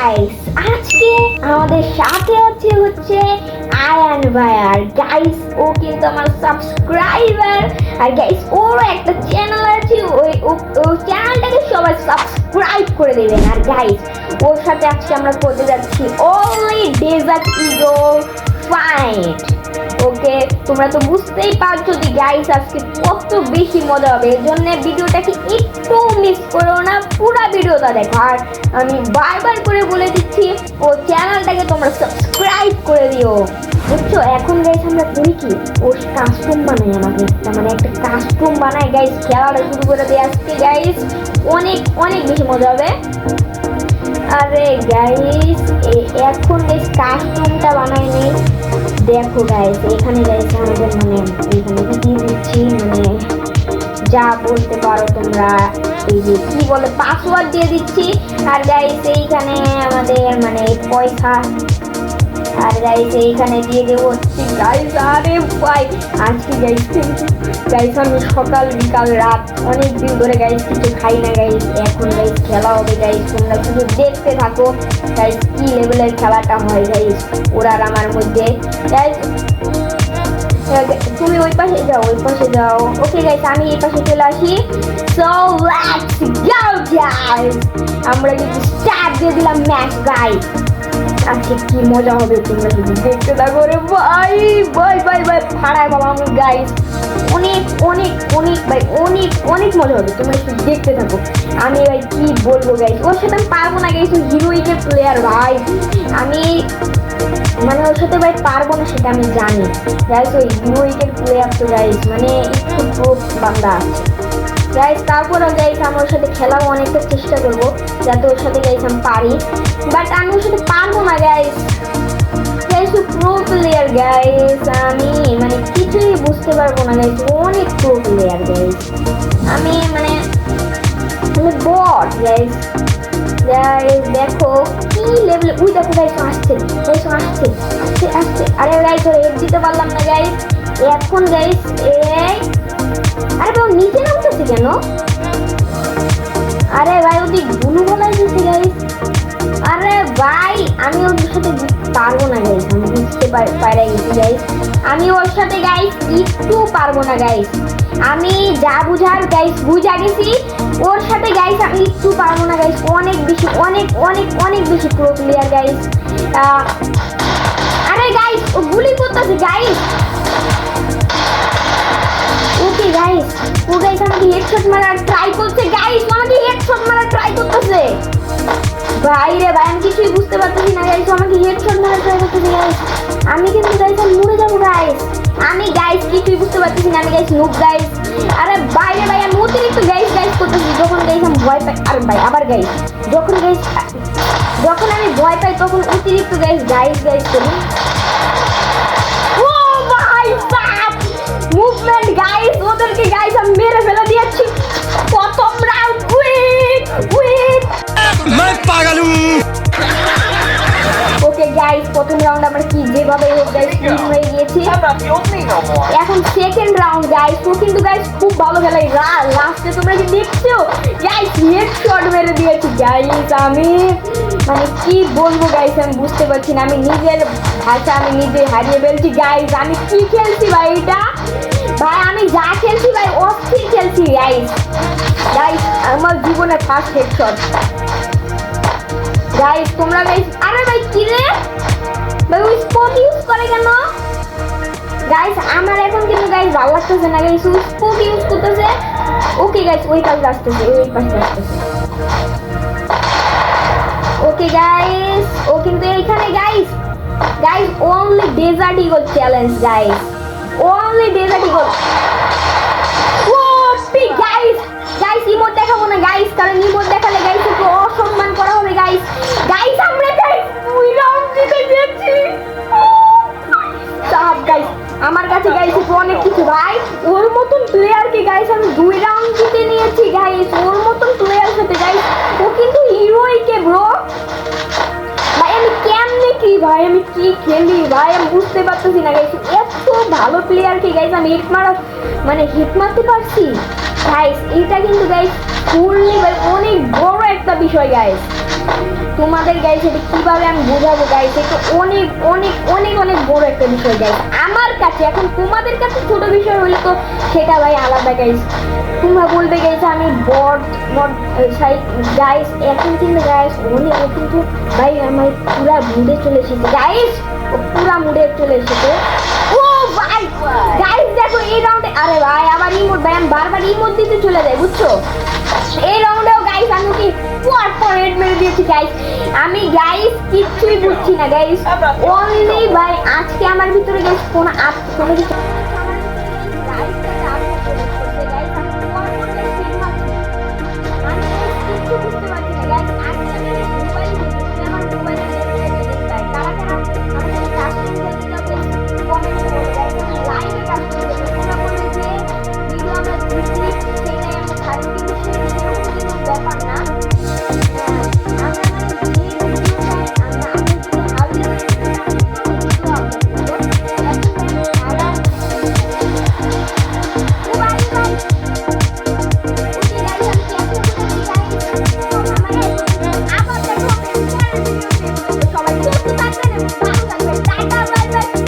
Guys আজকে আমাদের সাথে আছে হচ্ছে আয়ান ভায়ার গাইস ও কিন্তু আমার সাবস্ক্রাইবার আর গাইস ওর একটা চ্যানেল আছে, ওই ও- চ্যানেলটাকে সবাই সাবস্ক্রাইব করে দেবেন। আর গাইস ওর সাথে আজকে আমরা করতে যাচ্ছি only desert eagle fight okay তোমরা তো বুঝতেই পারছ যে গাইস আজকে কত বেশি মজা হবে। এর জন্য ভিডিওটাকে একটু মিস করো না, পুরো ভিডিওটা দেখো। আর আমি বারবার করে বলে দিচ্ছি, ও চ্যানেলটাকে তোমরা সাবস্ক্রাইব করে দিও। বুঝছ? এখন গাইস আমরা করি কি? ও কাস্টম বানাই আমাকে। একটা মানে একটা কাস্টম বানাই গাইস খেলাটা শুরু করে দিয়ে আজকে গাইস অনেক অনেক বেশি মজা হবে। আরে গাইস দেখো গাইস এখানে যাই আমাদের মানে এখানে দিয়ে দিচ্ছি মানে যা বলতে পারো তোমরা। এই যে কি বলে পাসওয়ার্ড দিয়ে দিচ্ছি। আর গাইস এইখানে আমাদের মানে পয়সা আর গাইস এইখানে দিয়ে দেবো হচ্ছে গাইস আরে ভাই, আজকে গাইস গাইস আমি সকাল, বিকাল, রাত অনেক দিন ধরে গাইস কিছু খাই না গাইস এখন গাইস খেলা হবে গাইস তোমরা শুধু দেখতে থাকো গাইস কি লেভেলের খেলাটা হয় গাইস ওরা আমার মধ্যে। গাইস তুমি ওই পাশে যাও, ওই পাশে যাও। ওকে গাইস আমি এই পাশে চলে আসি। সো লেটস গো গাইস আমরা কিন্তু স্টার্ট দিয়ে দিলাম ম্যাচ গাইস আজকে কি মজা হবে তোমরা যদি দেখতে থাকো রে ভাই? ভাই ভাই ভাই, ফাড়ায় বাবা আমি গাইস অনেক অনেক অনেক, ভাই, অনেক অনেক মজা হবে। তোমরা একটু দেখতে থাকো। আমি ভাই কি বলব গাইস ওর সাথে আমি পারব না গাইস হিরোইকের প্লেয়ার ভাই। আমি মানে ওর সাথে ভাই পারব না, সেটা আমি জানি। গাইস ওই হিরোইকের প্লেয়ার তো গাইস মানে একটু বান্দা আছে। গাইস তারপরও গাইস আমার সাথে খেলাও অনেকটা চেষ্টা করব, যাতে ওর সাথে গাইস আমি পারি। বাট আমি ওর সাথে পারব না গাইস ও প্রো প্লেয়ার গাইস আমি মানে কিছুই বুঝতে পারব না গাইস অনেক প্রো প্লেয়ার গাইস আমি মানে আমি বট গাইস গাইস দেখো, কি লেভেলে উই দেখো গাইস আসছে গাইস আসছে আসছে আসছে। আরে ওরে হেড দিতে পারলাম না গাইস এখন গাইস এই আরে বাবা, নিচে নামতেছে কেন? আরে ভাই, ওদিক গুলু বলাই দিচ্ছে গাইস আরে ভাই, আমি ওর সাথে পারব না গাইস আমি বুঝতে পার- গেছি গাইস আমি ওর সাথে গাইস একটু পারব না গাইস আমি যা বুঝার গাইস বুঝা গেছি। ওর সাথে গাইস আমি একটু পারব না গাইস অনেক বেশি, অনেক অনেক অনেক বেশি প্রো প্লেয়ার গাইস আরে গাইস ও গুলি করতেছে গাইস হেডশট মারার ট্রাই করছে। গাইস আমাকে হেডশট মারার ট্রাই করতেছে। ভাই রে ভাই, আমি কিছুই বুঝতে পারতেছি না গাইস আমাকে হেডশট মারার ট্রাই করতেছে গাইস আমি কিন্তু গাইস মরে যাব গাইস আমি গাইস কিছুই বুঝতে পারতেছি না, আমি গাইস নুব গাইস আরে বাইরে ভাই, আমি অতিরিক্ত গাইস গাইস করতেছি। যখন গাইস আমি ভয় পাই, আরে ভাই, আবার গাইস যখন গাইস যখন আমি ভয় পাই, তখন অতিরিক্ত গাইস গাইস গাইস করি। ও ভাই মুভমেন্ট গাইস ওদেরকে গাইস এখন সেকেন্ড রাউন্ড গাইস ও কিন্তু গাইস খুব ভালো খেলে। লাস্টে তোমরা কি দেখছ? গাইস হেড শট মেরে দিয়েছি। গাইস আমি মানে কি বলব গাইস আমি বুঝতে পারছি না। আমি নিজের ভাষা, আমি নিজে হারিয়ে ফেলছি। গাইস আমি কি খেলছি ভাই এটা? ভাই, আমি যা খেলছি ভাই, অস্থির খেলছি গাইস গাইস আমার জীবনে ফার্স্ট হেড শট গাইস তোমরা গাইস আরে ভাই, কি রে? ভাই, ওই স্পট ইউজ করে কেন? গাইস আমার এখন কিন্তু গাইস ভালো লাগতেছে না গাইস ও স্পোক ইউজ করতেছে। ওকে গাইস ওই পাশে আসতেছে ওই পাশে আসতেছে। ওকে গাইস ও কিন্তু এইখানে guys guys only desert eagle challenge guys only desert eagle O P guys guys emote দেখাবো না গাইস কারণ ইমোট দুই রাউন্ড জিতে নিয়েছি গাইস ওর মতন প্লেয়ার সাথে গাইস ও কিন্তু হিরোইকে ব্রো ভাই, আমি কেমনে কি, ভাই? আমি কি খেলি? ভাই, আমি বুঝতে পারতেছি না গাইস এত ভালো প্লেয়ার কি গাইস আমি হিট মারা মানে হিট মারতে পারছি? গাইস এটা কিন্তু গাইস ফুললি ভাই অনেক বড় একটা বিষয় গাইস তোমাদের গাইছে এটা কীভাবে আমি বোঝাবো গাইছে এটা অনেক অনেক অনেক অনেক বড় একটা বিষয় গাইছে আমার কাছে, এখন তোমাদের কাছে ছোট বিষয় হলে তো সেটা, ভাই, আলাদা গাইছে তোমরা বলবে গাইছে আমি বট বট গাইস এখন কিন্তু গাইস অনেক কিন্তু, ভাই আমার পুরা মুডে চলে এসেছে। গাইস পুরা মুডে চলে এসেছে। ও, ভাই গাইস দেখো, এই রাউন্ডে আরে ভাই, আবার ইমোট ভাই, আমি বারবার ইমোট দিতে চলে যাই, বুঝছ? এই রাউন্ডেও গাইস আমি কি পর পর হেড মেরে দিয়েছি গাইস আমি গাইস কিচ্ছুই বুঝছি না গাইস অনলি ভাই আজকে আমার ভিতরে গাইস কোন আপ কোনো কিছু Bye.